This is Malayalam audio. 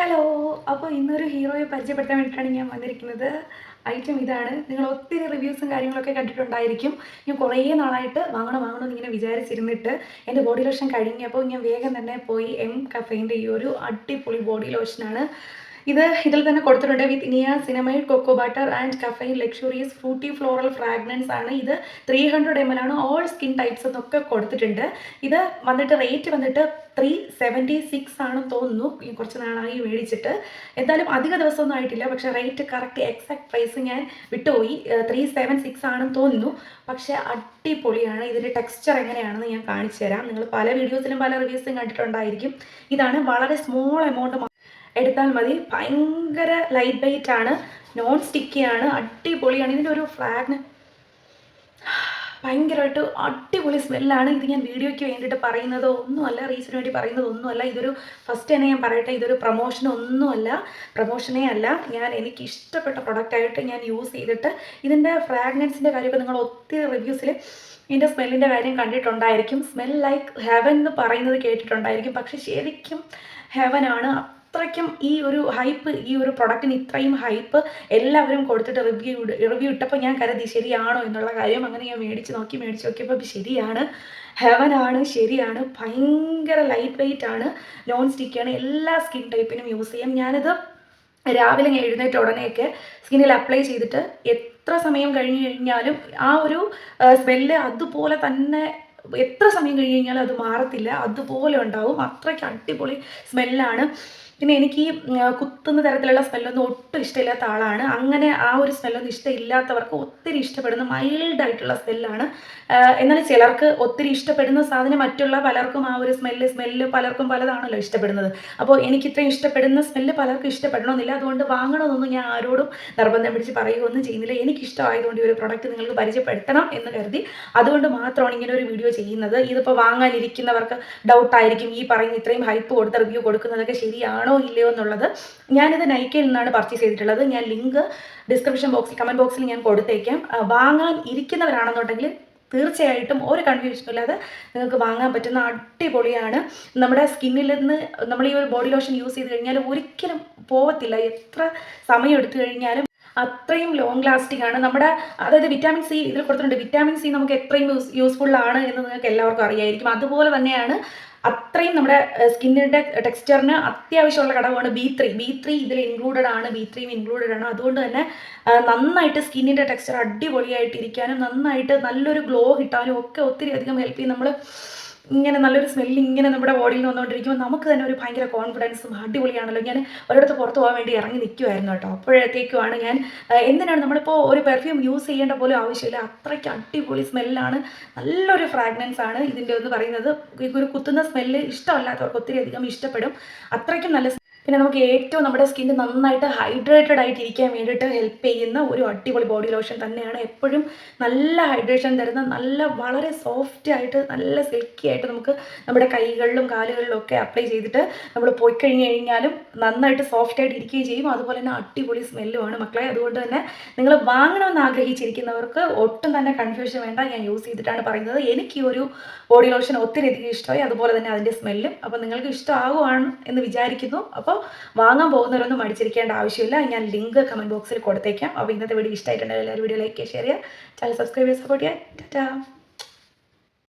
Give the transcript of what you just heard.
ഹലോ അപ്പോൾ ഇന്നൊരു ഹീറോയെ പരിചയപ്പെടുത്താൻ വേണ്ടിയിട്ടാണ് ഞാൻ വന്നിരിക്കുന്നത്. ഐറ്റം ഇതാണ്. നിങ്ങൾ ഒത്തിരി റിവ്യൂസും കാര്യങ്ങളൊക്കെ കണ്ടിട്ടുണ്ടായിരിക്കും. ഞാൻ കുറേ നാളായിട്ട് വാങ്ങണം വാങ്ങണം എന്നിങ്ങനെ വിചാരിച്ചിരുന്നിട്ട് എന്റെ ബോഡി ലോഷൻ കഴിഞ്ഞപ്പോൾ ഞാൻ വേഗം തന്നെ പോയി എം കഫേന്റെ ഈ ഒരു അടിപൊളി ബോഡി ലോഷനാണ് ഇത് ഇതിൽ തന്നെ കൊടുത്തിട്ടുണ്ട് with niacinamide cocoa butter and caffeine luxurious fruity floral fragrance ആണ്. ഇത് ത്രീ ഹൺഡ്രഡ് എം എൽ ആണ്. ഓൾ സ്കിൻ ടൈപ്സ് എന്നൊക്കെ കൊടുത്തിട്ടുണ്ട്. ഇത് വന്നിട്ട് റേറ്റ് വന്നിട്ട് ത്രീ സെവന്റി സിക്സ് ആണെന്ന് തോന്നുന്നു. കുറച്ച് നാളായി മേടിച്ചിട്ട്. എന്തായാലും അധിക ദിവസമൊന്നും ആയിട്ടില്ല. പക്ഷേ റേറ്റ് കറക്റ്റ് എക്സാക്ട് പ്രൈസ് ഞാൻ വിട്ടുപോയി. ത്രീ സെവൻ സിക്സ് ആണെന്ന് തോന്നുന്നു. പക്ഷേ അടിപൊളിയാണ്. ഇതിന്റെ ടെക്സ്ചർ എങ്ങനെയാണെന്ന് ഞാൻ കാണിച്ചു തരാം നിങ്ങൾ പല വീഡിയോസിലും പല റിവ്യൂസിലും കണ്ടിട്ടുണ്ടായിരിക്കും. ഇതാണ് വളരെ സ്മോൾ എമൗണ്ട് എടുത്താൽ മതി. ഭയങ്കര ലൈറ്റ് വെയിറ്റ് ആണ്. നോൺ സ്റ്റിക്കിയാണ് അടിപൊളിയാണ്. ഇതിന്റെ ഒരു ഫ്ലാഗിന് ഭയങ്കരമായിട്ട് അടിപൊളി സ്മെല്ലാണ് ഇത് ഞാൻ വീഡിയോയ്ക്ക് വേണ്ടിയിട്ട് പറയുന്നതോ ഒന്നുമല്ല റീസിന് വേണ്ടി പറയുന്നത് ഒന്നുമല്ല. ഇതൊരു ഫസ്റ്റ് തന്നെ ഞാൻ പറയട്ടെ ഇതൊരു പ്രൊമോഷൻ ഒന്നുമല്ല. പ്രൊമോഷനേ അല്ല. ഞാൻ എനിക്ക് ഇഷ്ടപ്പെട്ട പ്രൊഡക്റ്റായിട്ട് ഞാൻ യൂസ് ചെയ്തിട്ട് ഇതിന്റെ ഫ്രാഗ്രൻസിന്റെ കാര്യമൊക്കെ നിങ്ങൾ ഒത്തിരി റിവ്യൂസിൽ ഇതിന്റെ സ്മെല്ലിന്റെ കാര്യം കണ്ടിട്ടുണ്ടായിരിക്കും. സ്മെൽ ലൈക്ക് ഹെവൻ എന്ന് പറയുന്നത് കേട്ടിട്ടുണ്ടായിരിക്കും. പക്ഷേ ശരിക്കും ഹെവനാണ് അത്രയ്ക്കും ഈ ഒരു ഹൈപ്പ് ഈ ഒരു പ്രൊഡക്റ്റിന് ഇത്രയും ഹൈപ്പ് എല്ലാവരും കൊടുത്തിട്ട് റിവ്യൂ റിവ്യൂ ഇട്ടപ്പോൾ ഞാൻ കരുതി ശരിയാണോ എന്നുള്ള കാര്യം അങ്ങനെ ഞാൻ മേടിച്ച് നോക്കി മേടിച്ച് നോക്കിയപ്പോൾ ശരിയാണ്. ഹെവനാണ് ശരിയാണ്. ഭയങ്കര ലൈറ്റ് വെയിറ്റ് ആണ്. നോൺ സ്റ്റിക്കാണ് എല്ലാ സ്കിൻ ടൈപ്പിനും യൂസ് ചെയ്യാം. ഞാനിത് രാവിലെ ഞാൻ എഴുന്നേറ്റ ഉടനെയൊക്കെ സ്കിന്നിൽ അപ്ലൈ ചെയ്തിട്ട് എത്ര സമയം കഴിഞ്ഞ് കഴിഞ്ഞാലും ആ ഒരു സ്മെല്ല് അതുപോലെ തന്നെ എത്ര സമയം കഴിഞ്ഞ് കഴിഞ്ഞാലും അത് മാറത്തില്ല. അതുപോലെ ഉണ്ടാവും. അത്രയ്ക്ക് അടിപൊളി സ്മെല്ലാണ് പിന്നെ എനിക്ക് കുത്തുന്ന തരത്തിലുള്ള സ്മെല്ലൊന്നും ഒട്ടും ഇഷ്ടമില്ലാത്ത ആളാണ്. അങ്ങനെ ആ ഒരു സ്മെല്ലൊന്നും ഇഷ്ടമില്ലാത്തവർക്ക് ഒത്തിരി ഇഷ്ടപ്പെടുന്ന മൈൽഡായിട്ടുള്ള സ്മെല്ലാണ്. എന്നാൽ ചിലർക്ക് ഒത്തിരി ഇഷ്ടപ്പെടുന്ന സാധനം മറ്റുള്ള പലർക്കും ആ ഒരു സ്മെല്ല് സ്മെല്ല് പലർക്കും പലതാണല്ലോ ഇഷ്ടപ്പെടുന്നത്. അപ്പോൾ എനിക്ക് ഇത്രയും ഇഷ്ടപ്പെടുന്ന സ്മെല്ല് പലർക്കും ഇഷ്ടപ്പെടണമെന്നില്ല. അതുകൊണ്ട് വാങ്ങണമെന്നൊന്നും ഞാൻ ആരോടും നിർബന്ധം പിടിച്ച് പറയുകയൊന്നും ചെയ്യുന്നില്ല. എനിക്ക് ഇഷ്ടമായതുകൊണ്ട് ഈ ഒരു പ്രൊഡക്റ്റ് നിങ്ങൾക്ക് പരിചയപ്പെടുത്തണം എന്ന് കരുതി. അതുകൊണ്ട് മാത്രമാണ് ഇങ്ങനെ ഒരു വീഡിയോ ചെയ്യുന്നത്. ഇതിപ്പോൾ വാങ്ങാനിരിക്കുന്നവർക്ക് ഡൗട്ടായിരിക്കും ഈ പറയുന്ന ഇത്രയും ഹൈപ്പ് കൊടുത്ത് റിവ്യൂ കൊടുക്കുന്നതൊക്കെ ശരിയാണോ ആണോ ഇല്ലയോ എന്നുള്ളത് ഞാനിത് നൈക്കയിൽ നിന്നാണ് പർച്ചേസ് ചെയ്തിട്ടുള്ളത്. ഞാൻ ലിങ്ക് ഡിസ്ക്രിപ്ഷൻ ബോക്സിൽ കമന്റ് ബോക്സിൽ ഞാൻ കൊടുത്തേക്കാം. വാങ്ങാൻ ഇരിക്കുന്നവരാണെന്നുണ്ടെങ്കിൽ തീർച്ചയായിട്ടും ഒരു കൺഫ്യൂഷനും ഇല്ലാതെ നിങ്ങൾക്ക് വാങ്ങാൻ പറ്റുന്ന അടിപൊളിയാണ്. നമ്മുടെ സ്കിന്നിൽ നിന്ന് നമ്മൾ ഈ ഒരു ബോഡി ലോഷൻ യൂസ് ചെയ്ത് കഴിഞ്ഞാൽ ഒരിക്കലും പോവത്തില്ല. എത്ര സമയം എടുത്തു കഴിഞ്ഞാലും അത്രയും ലോങ് ലാസ്റ്റിംഗ് ആണ്. നമ്മുടെ അതായത് വിറ്റാമിൻ സി ഇതിൽ കൊടുത്തിട്ടുണ്ട്. വിറ്റാമിൻ സി നമുക്ക് എത്രയും യൂസ് യൂസ്ഫുൾ ആണ് എന്ന് നിങ്ങൾക്ക് എല്ലാവർക്കും അറിയായിരിക്കും. അതുപോലെ തന്നെയാണ് അത്രയും നമ്മുടെ സ്കിന്നിന്റെ ടെക്സ്ചറിന് അത്യാവശ്യമുള്ള ഘടകമാണ് ബി ത്രീ ബി ത്രീ ഇതിൽ ഇൻക്ലൂഡഡ് ആണ്. ബി ത്രീയും ഇൻക്ലൂഡഡ് ആണ്. അതുകൊണ്ട് തന്നെ നന്നായിട്ട് സ്കിന്നിന്റെ ടെക്സ്ചർ അടിപൊളിയായിട്ടിരിക്കാനും നന്നായിട്ട് നല്ലൊരു ഗ്ലോ കിട്ടാനും ഒക്കെ ഒത്തിരി അധികം ഹെൽപ്പ് ചെയ്യും. നമ്മൾ ഇങ്ങനെ നല്ലൊരു സ്മെല്ല് ഇങ്ങനെ നമ്മുടെ ബോഡിയിൽ നിന്ന് വന്നുകൊണ്ടിരിക്കുമ്പോൾ നമുക്ക് തന്നെ ഒരു ഭയങ്കര കോൺഫിഡൻസും അടിപൊളിയാണല്ലോ. ഞാൻ ഒരിടത്ത് പുറത്ത് പോകാൻ വേണ്ടി ഇറങ്ങി നിൽക്കുമായിരുന്നു കേട്ടോ. അപ്പോഴത്തേക്കുമാണ് ഞാൻ എന്തിനാണ് നമ്മളിപ്പോൾ ഒരു പെർഫ്യൂം യൂസ് ചെയ്യേണ്ട പോലും ആവശ്യമില്ല. അത്രയ്ക്ക് അടിപൊളി സ്മെല്ലാണ് നല്ലൊരു ഫ്രാഗ്രൻസ് ആണ് ഇതിന്റെ എന്ന് പറയുന്നത് ഒരു കുത്തുന്ന സ്മെല്ല് ഇഷ്ടമല്ലാത്തവർക്ക് ഒത്തിരി അധികം ഇഷ്ടപ്പെടും. അത്രയ്ക്കും നല്ല പിന്നെ നമുക്ക് ഏറ്റവും നമ്മുടെ സ്കിന്ന് നന്നായിട്ട് ഹൈഡ്രേറ്റഡ് ആയിട്ട് ഇരിക്കാൻ വേണ്ടിയിട്ട് ഹെൽപ്പ് ചെയ്യുന്ന ഒരു അടിപൊളി ബോഡി ലോഷൻ തന്നെയാണ്. എപ്പോഴും നല്ല ഹൈഡ്രേഷൻ തരുന്ന നല്ല വളരെ സോഫ്റ്റ് ആയിട്ട് നല്ല സിൽക്കി ആയിട്ട് നമുക്ക് നമ്മുടെ കൈകളിലും കാലുകളിലും ഒക്കെ അപ്ലൈ ചെയ്തിട്ട് നമ്മൾ പോയി കഴിഞ്ഞ് കഴിഞ്ഞാലും നന്നായിട്ട് സോഫ്റ്റ് ആയിട്ട് ഇരിക്കുകയും ചെയ്യും. അതുപോലെ തന്നെ അടിപൊളി സ്മെല്ലുമാണ് മക്കളെ. അതുകൊണ്ട് തന്നെ നിങ്ങൾ വാങ്ങണമെന്ന് ആഗ്രഹിച്ചിരിക്കുന്നവർക്ക് ഒട്ടും തന്നെ കൺഫ്യൂഷൻ വേണ്ട. ഞാൻ യൂസ് ചെയ്തിട്ടാണ് പറയുന്നത്. എനിക്ക് ഈ ഒരു ബോഡി ലോഷൻ ഒത്തിരി അധികം ഇഷ്ടമായി. അതുപോലെ തന്നെ അതിന്റെ സ്മെല്ലും അപ്പോൾ നിങ്ങൾക്ക് ഇഷ്ടമാകുവാണ് എന്ന് വിചാരിക്കുന്നു. അപ്പോൾ വാങ്ങാൻ പോകുന്നവരൊന്നും മടിച്ചിരിക്കേണ്ട ആവശ്യമില്ല. ഞാൻ ലിങ്ക് കമന്റ് ബോക്സിൽ കൊടുത്തേക്കാം. അപ്പോൾ ഇന്നത്തെ വീഡിയോ ഇഷ്ടമായിട്ടുണ്ടെങ്കിൽ എല്ലാവരും വീഡിയോ ലൈക്ക് ഷെയർ ചെയ്യുക. ചാനൽ സബ്സ്ക്രൈബ് ചെയ്ത് സപ്പോർട്ട് ചെയ്യാൻ ടാറ്റാ